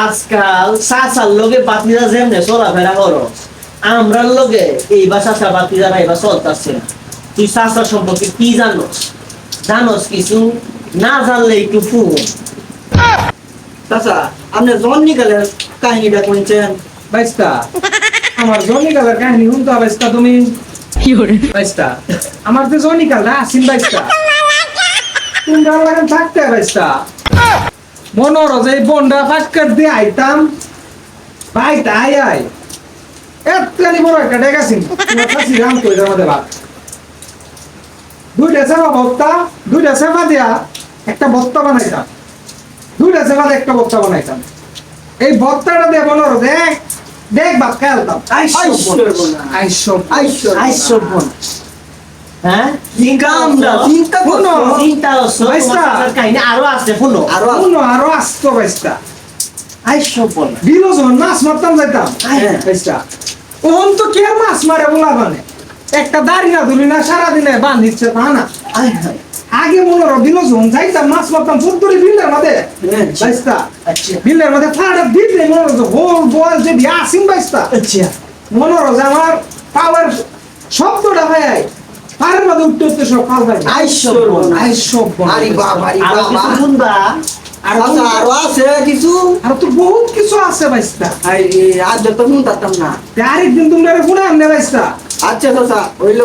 আজকাল চাচার লগে বাতিজা যেমনে চলাফেরা করো। আমরার লগে এইবার চাচা বাতিজা এবার চলতেছে। না তুই চাচার সম্পর্কে কি জানোস? জানোস কিছু? না জানলে একটু ফোন চাচা আপনি জন্নি গেলের কাহিনীটা শুনছেন? বাইস্তা আমার জনিকালের কাহিনী শুনতে বাইস্তা তুমি। বাইস্তা আমার যে জনিকালটা আসিন বাইস্তা। তোমরা লাগান থাকতে বাইস্তা। মনোর যে বন্ডা ফাটকার দিয়ে আইতাম ভাই তাই আই। এতখানি বড় একটা ডেক আসিন তোমার কাছে রাম কই আমাদের ভাত দুইটা সেবা ভক্তা দুইটা সেবা দিয়া একটা ভক্তা বানাইতাম। দুইটা সেবা একটা ভক্তা বানাইতাম। এই ভক্তাটা দিয়ে দেখ দেখ ভাত খেলতাম আইসব আইসব আইসব বোন হ্যাঁ? চিন্তা চিন্তা কাহিনী আরও শুনো। আরও শুনো আরও আসতো বাইস্তা আইসব বোন বিলো যখন মাছ মারতাম যাইতাম। হ্যাঁ। বাইস্তা ওহন তো কে মাছ মারে বলা মানে? একটা দাড়ি না ধুলি না সারাদিনে বান্ধিচ্ছে তা না? আগে মনে রো বিলো যখন যাইতাম মাছ মারতাম ফুটবরি বিলের মধ্যে হ্যাঁ, বাইস্তা আচ্ছা। বিলের মধ্যে ফাড়া দিতে মনে হোল বল আসিম বাইস্তা আচ্ছা। মনে যে আমার পায়ের মধ্যে উঠতে উঠতে সব আরে বাবা আরে বাবা। শুনবা? আর চাচা আরও আছে কিছু? আর তো বহুত কিছু আছে বাইস্তা। আরে আজ তো শুনতাম না। আরেকদিন তোমরা ফোনে আনলে বাইস্তা। আচ্ছা দাদা হইল।